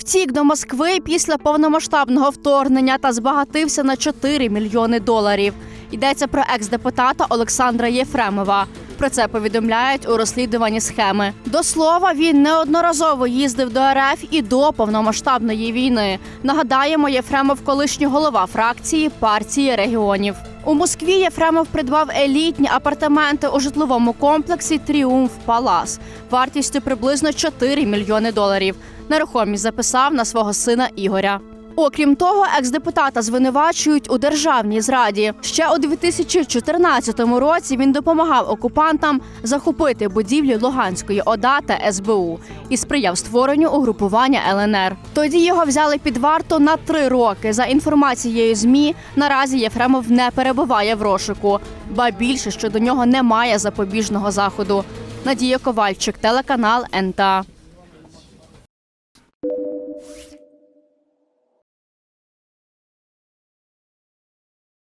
Втік до Москви після повномасштабного вторгнення та збагатився на 4 мільйони доларів. Йдеться про екс-депутата Олександра Єфремова. Про це повідомляють у розслідуванні схеми. До слова, він неодноразово їздив до РФ і до повномасштабної війни. Нагадаємо, Єфремов колишній голова фракції партії регіонів. У Москві Єфремов придбав елітні апартаменти у житловому комплексі Тріумф Палас вартістю приблизно 4 мільйони доларів. Нерухомість записав на свого сина Ігоря. Окрім того, екс-депутата звинувачують у державній зраді. Ще у 2014 році він допомагав окупантам захопити будівлі Луганської ОДА та СБУ і сприяв створенню угрупування ЛНР. Тоді його взяли під варту на три роки. За інформацією змі, наразі Єфремов не перебуває в розшуку, ба більше, що до нього немає запобіжного заходу. Надія Ковальчик, телеканал НТА. you